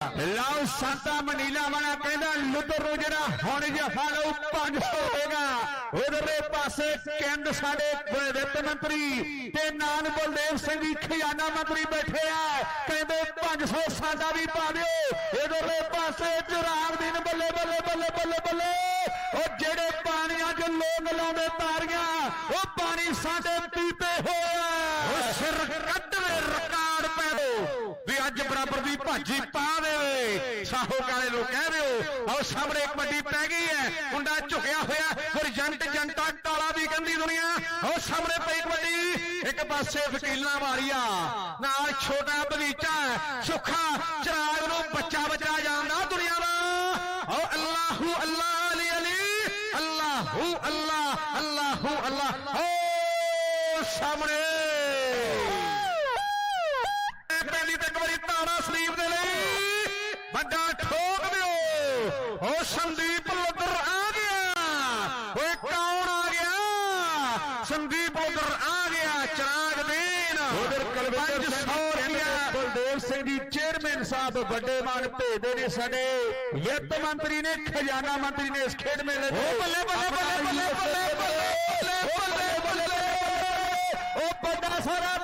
ਲਓ ਸੰਤਾ ਮਨੀਲਾ ਵਾਲਾ ਕਹਿੰਦਾ ਲੁੱਟਰ ਨੂੰ ਜਿਹੜਾ ਹੁਣ ਜਫਾ ਲਓ ਪੰਜ ਹੋਵੇਗਾ। ਉਧਰਲੇ ਪਾਸੇ ਕੈਂਦ ਸਾਡੇ ਵਿੱਤ ਮੰਤਰੀ ਤੇ ਨਾਨ ਬਲਦੇਵ ਸਿੰਘ ਜੀ, ਖਜ਼ਾਨਾ ਮੰਤਰੀ ਬੈਠੇ ਆ। ਕਹਿੰਦੇ 500 ਸਾਡਾ ਵੀ ਪਾ ਦਿਓ। ਇਧਰਲੇ ਪਾਸੇ ਜਰਾਗ ਦਿਨ ਬੱਲੇ ਬੱਲੇ ਬੱਲੇ ਬੱਲੇ ਬੱਲੇ। ਉਹ ਜਿਹੜੇ ਪਾਣੀਆਂ 'ਚ ਲੋਕ ਲਾਉਂਦੇ ਤਾਰੀਆਂ, ਉਹ ਪਾਣੀ ਸਾਡੇ ਦੀ ਭਾਜੀ ਪਾ ਦੇਵੇ ਸਾਹੋਕਾਰੇ ਨੂੰ ਕਹਿ ਦਿਓ ਆਓ ਸਾਹਮਣੇ ਕਬੱਡੀ ਪੈ ਗਈ ਹੈ। ਮੁੰਡਾ ਝੁਕਿਆ ਹੋਇਆ, ਫਿਰ ਜੰਟ ਜੰਟਾ ਕਾਲਾ ਵੀ ਕਹਿੰਦੀ ਦੁਨੀਆ। ਆਓ ਸਾਹਮਣੇ ਪਈ ਕਬੱਡੀ ਇੱਕ ਪਾਸੇ ਵਕੀਲਾਂ ਵਾਲੀਆ। ਨਾਲ ਛੋਟਾ ਬਗੀਚਾ ਸੁੱਖਾ, ਚਰਾਗ ਨੂੰ ਬੱਚਾ ਬੱਚਾ ਜਾਂਦਾ ਦੁਨੀਆ ਦਾ। ਆਓ ਅੱਲਾਹੂ ਅੱਲਾ ਅਲੀ ਅਲੀ, ਅੱਲਾਹੂ ਅੱਲਾ, ਅੱਲਾਹੂ ਅੱਲਾਹ ਓ ਸਾਹਮਣੇ। ਵੱਡਾ ਠੋਕ ਦਿਓ ਓ ਸੰਦੀਪ ਲੁੱਦਰ ਆ ਗਿਆ ਓਏ ਕੌਣ ਆ ਗਿਆ ਸੰਦੀਪ ਲੁੱਦਰ ਆ ਗਿਆ ਚਰਾਗ ਦੇਨ ਉਧਰ ਕਲਵਿੰਦਰ ਸਿੰਘ 500 ਰੁਪਇਆ ਬਲਦੇਵ ਸਿੰਘ ਜੀ ਚੇਅਰਮੈਨ ਸਾਹਿਬ ਵੱਡੇ ਮਾਨ ਭੇਜਦੇ ਨੇ ਸਾਡੇ ਵਿੱਤ ਮੰਤਰੀ ਨੇ ਖਜ਼ਾਨਾ ਮੰਤਰੀ ਨੇ ਇਸ ਖੇਡ ਮੇਲੇ ਦੇ ਬੱਲੇ, ਬੱਲੇ, ਬੱਲੇ, ਬੱਲੇ, ਬੱਲੇ, ਬੱਲੇ ਬੱਲੇ ਬੱਲੇ ਉਹ ਵੱਡਾ ਸਾਰਾ